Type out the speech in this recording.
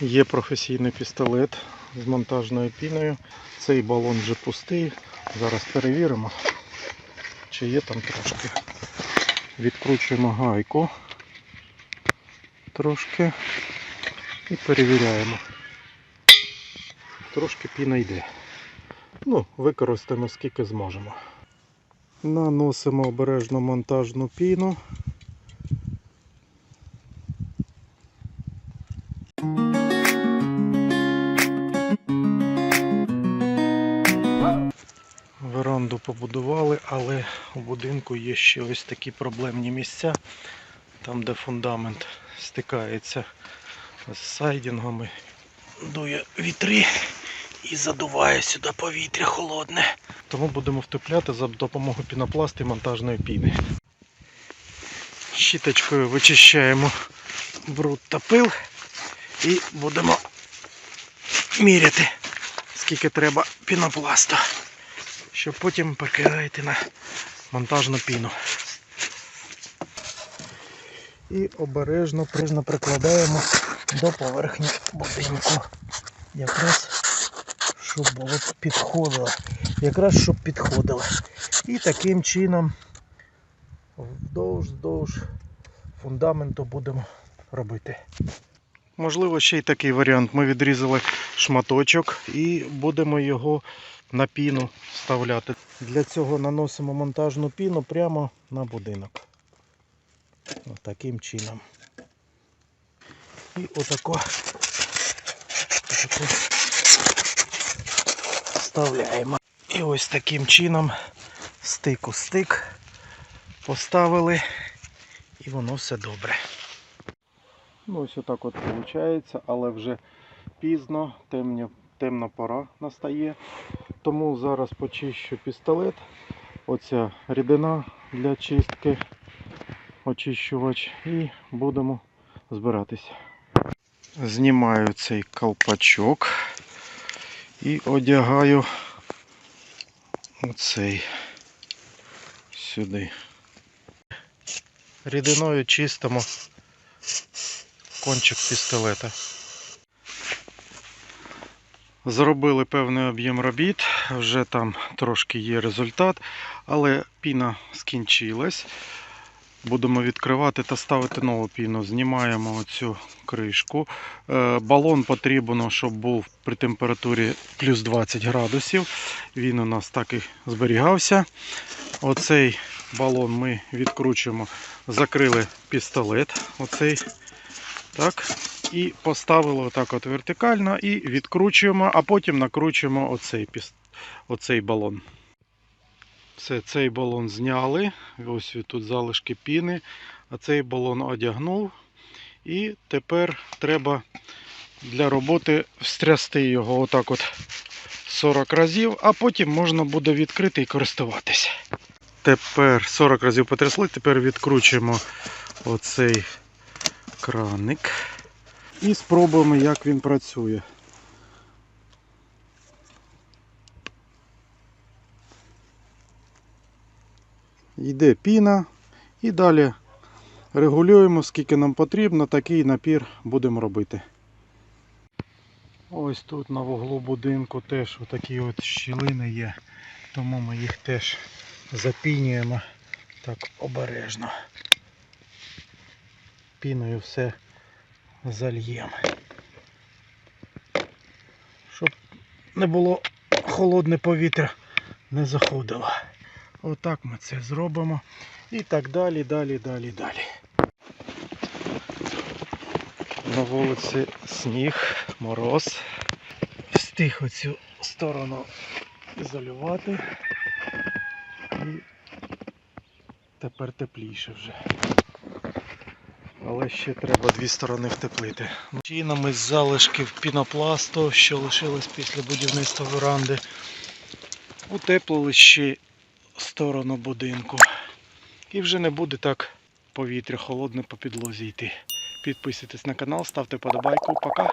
Є професійний пістолет з монтажною піною. Цей балон вже пустий. Зараз перевіримо, чи є там трошки. Відкручуємо гайку трошки і перевіряємо. Трошки піна йде. Ну, використаємо скільки зможемо. Наносимо обережно монтажну піну. Веранду побудували, але у будинку є ще ось такі проблемні місця, там де фундамент стикається з сайдінгами, дує вітри і задуває сюди повітря холодне. Тому будемо втепляти за допомогою пінопласту і монтажної піни. Щіточкою вичищаємо бруд та пил і будемо міряти, скільки треба пінопласту, щоб потім перекидати на монтажну піну. І обережно прижно прикладаємо до поверхні будинку. Якраз щоб було підходило. Якраз щоб підходило. І таким чином вдовж вздовж фундаменту будемо робити. Можливо, ще й такий варіант. Ми відрізали шматочок і будемо його на піну вставляти. Для цього наносимо монтажну піну прямо на будинок. Ось таким чином. І отако, отако вставляємо. І ось таким чином стик у стик поставили і воно все добре. Ну ось отак от виходить, але вже пізно, темня, темна пора настає. Тому зараз почищу пістолет. Оця рідина для чистки, очищувач і будемо збиратись. Знімаю цей колпачок і одягаю оцей сюди. Рідиною чистимо кончик пістолета. Зробили певний об'єм робіт, вже там трошки є результат, але піна скінчилась. Будемо відкривати та ставити нову піну. Знімаємо оцю кришку. Е, Балон потрібно, щоб був при температурі плюс 20 градусів. Він у нас так і зберігався. Оцей балон ми відкручуємо, закрили пістолет. Оцей, так, і поставили отак от вертикально і відкручуємо, а потім накручуємо оцей, оцей балон. Все, цей балон зняли. Ось тут залишки піни. А цей балон одягнув. І тепер треба для роботи встрясти його отак от 40 разів, а потім можна буде відкрити і користуватися. Тепер 40 разів потрясли, тепер відкручуємо оцей краник і спробуємо, як він працює. Йде піна і далі регулюємо, скільки нам потрібно, такий напір будемо робити. Ось тут на вуглу будинку теж отакі от щілини є, тому ми їх теж запінюємо так обережно. Піною все зальємо. Щоб не було холодне повітря, не заходило. Отак ми це зробимо. І так далі, далі, далі, далі. На вулиці сніг, мороз. Встиг оцю сторону ізолювати. І тепер тепліше вже. Але ще треба дві сторони втеплити. Чинами з залишків пінопласту, що лишилось після будівництва веранди, утеплили ще сторону будинку. І вже не буде так повітря холодне по підлозі йти. Підписуйтесь на канал, ставте подобайку. Пока!